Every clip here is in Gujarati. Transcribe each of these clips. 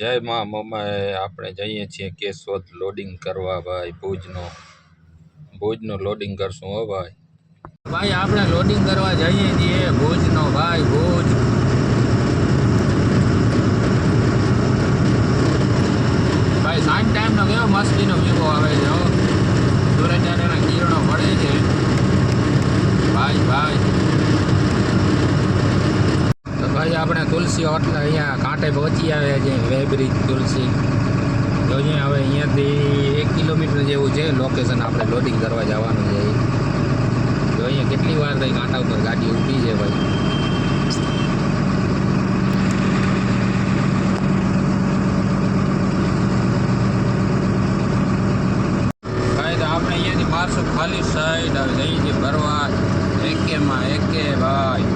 જય મા મમ્માએ આપણે જઈએ છીએ કેશોદ લોડિંગ કરવા ભાઈ, ભુજનો. ભુજનું લોડિંગ કરશું હો ભાઈ. ભાઈ, આપણે લોડિંગ કરવા જઈએ છીએ ભુજનો. ભાઈ, ભુજ. ભાઈ, સાંજ ટાઈમનો કેવો મસ્તીનો વ્યૂ આવે છે, હો. સૂરજના કિરણો પડે છે. ભાઈ ભાઈ તો ભાઈ આપણે તુલસી હોટલ અહીંયા કાંઠે પહોંચી આવ્યા છે, વેબ્રિજ તુલસી. તો અહીંયા હવે અહીંયાથી એક કિલોમીટર જેવું છે લોકેશન આપણે લોડિંગ કરવા જવાનું છે. તો અહીંયા કેટલી વાર થઈ કાંટા ઉપર ગાડી ઊભી છે ભાઈ? તો આપણે અહીંયાથી બારસો ખાલી સાઈડ હવે જઈએ છીએ ભરવા એકેમાં એકે, ભાઈ.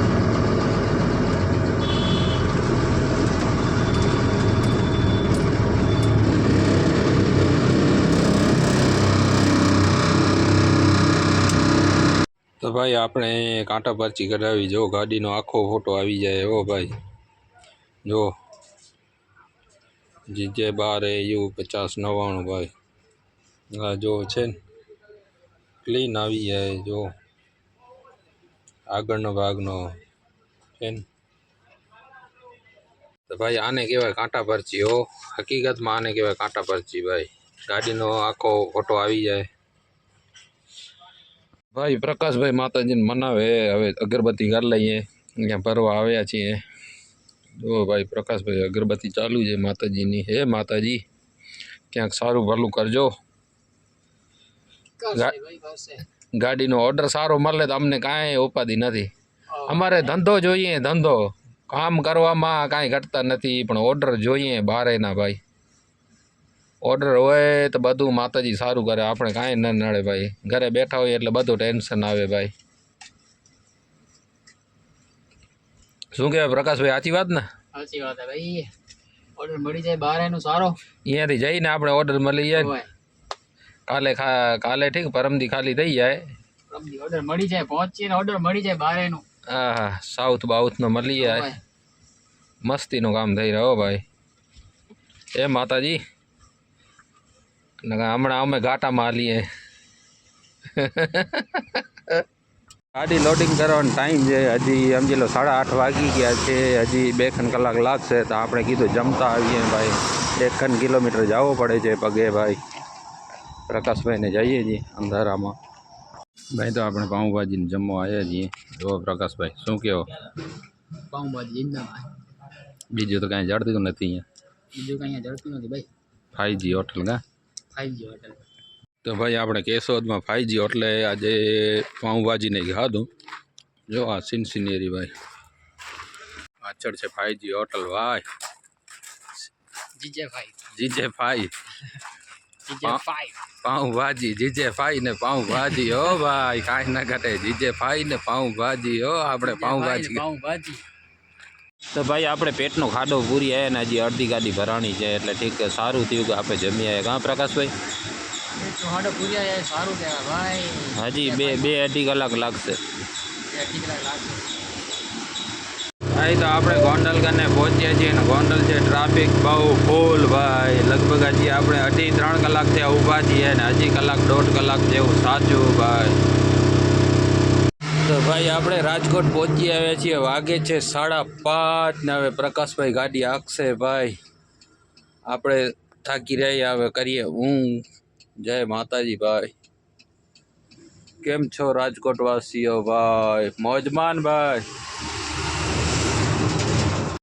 તો ભાઈ આપણે કાંટા પરચી કઢાવી. જો ગાડીનો આખો ફોટો આવી જાય. એવો ભાઈ, જો. જીજે બાર યુ પચાસ, નવ્વાણું ભાઈ. હા જો છે ને ક્લીન આવી જાય. જો. આગળનો ભાગનો છે ને. તો ભાઈ આને કહેવાય કાંટા પરચી, હો. હકીકતમાં આને કહેવાય કાંટા પરચી, ભાઈ. ગાડીનો આખો ફોટો આવી જાય. ભાઈ પ્રકાશભાઈ માતાજીને મનાવે. હવે અગરબત્તી કરી લઈએ. અહીંયા ભરવા આવ્યા છીએ. જો ભાઈ પ્રકાશભાઈ અગરબત્તી ચાલુ છે માતાજીની. હે માતાજી ક્યાંક સારું ભલું કરજો. ગાડીનો ઓર્ડર સારો મળે તો અમને કાંઈ ઉપાધિ નથી. અમારે ધંધો જોઈએ ધંધો. કામ કરવામાં કાંઈ ઘટતા નથી પણ ઓર્ડર જોઈએ બારેના ભાઈ. ઓર્ડર હોય તો બધું માતાજી સારું કરે. આપણે કાંઈ ન નડે ભાઈ. ઘરે બેઠા હોય એટલે બધું ટેન્શન આવે ભાઈ. શું કહેવાય પ્રકાશભાઈ સાચી વાત ને? સાચી વાત હે ભાઈ. ઓર્ડર મળી જાય બહાર એનું સારો. અહીંયાથી જઈને આપણે ઓર્ડર મળી જાય કાલે ખા કાલે ઠીક પરમદી ખાલી થઈ જાય. ઓર્ડર મળી જાય પહોંચીએ ને ઓર્ડર મળી જાય બહાર એનું હા હા સાઉથ બાઉથનો મળી જાય. મસ્તીનું કામ થઈ રહ્યો ભાઈ. એ માતાજી? હમણાં અમે ઘાટામાં હાલીએ. ગાડી લોડિંગ કરવાનો ટાઈમ છે. હજી સમજી લો સાડા આઠ વાગી ગયા છે. હજી બે ખન કલાક લાગશે તો આપણે કીધું જમતા આવીએ ભાઈ. એક ખંડ કિલોમીટર જવો પડે છે પગે ભાઈ. પ્રકાશભાઈને જઈએ છીએ અંધારામાં. ભાઈ તો આપણે પાઉંભાજીને જમવા આવ્યા છીએ. જુઓ પ્રકાશભાઈ શું કહો પાઉંભાજી બીજું તો કાંઈ જડતું નથી અહીંયા. બીજું કાંઈ જડતું નથી ભાઈ. ફાઈવજી હોટલ કા? ફાઈવ જી હોટલ તો ભાઈ આપણે કેશોદમાં ફાઈવજી હોટલે આજે પાઉંભાજીને ખાધું. જો આ સિનસિનેરી ભાઈ. પાછળ છે ફાઈવજી હોટલ ભાઈ GJ five GJ five pav bhaji GJ five ને પાઉંભાજી. હો ભાઈ કાંઈ ના ઘટે. જીજે ફાઈ ને પાઉંભાજી. હો આપણે પાઉંભાજી. પાઉંભાજી. તો ભાઈ આપણે પેટનો ખાડો પૂરી આવ્યા ને હજી અડધી ગાડી ભરાણી છે એટલે ઠીક સારું થયું કે આપણે જમી આવ્યા કાં પ્રકાશભાઈ? હજી બે બે અઢી કલાક લાગશે. ભાઈ તો આપણે ગોંડલ કને પહોંચ્યા છીએ અને ગોંડલ છે ટ્રાફિક બહુ ફૂલ ભાઈ. લગભગ હજી આપણે અઢી ત્રણ કલાક થયા ઊભા છીએ ને હજી કલાક દોઢ કલાક જેવું સાચું ભાઈ. તો ભાઈ આપણે રાજકોટ પહોંચી આવ્યા છીએ. વાગે છે સાડા પાંચ ને હવે પ્રકાશભાઈ ગાડી આખશે ભાઈ. આપણે થાકી રહ્યા હવે કરીએ હું. જય માતાજી ભાઈ. કેમ છો રાજકોટ વાસીઓ ભાઈ? મોજમાન ભાઈ.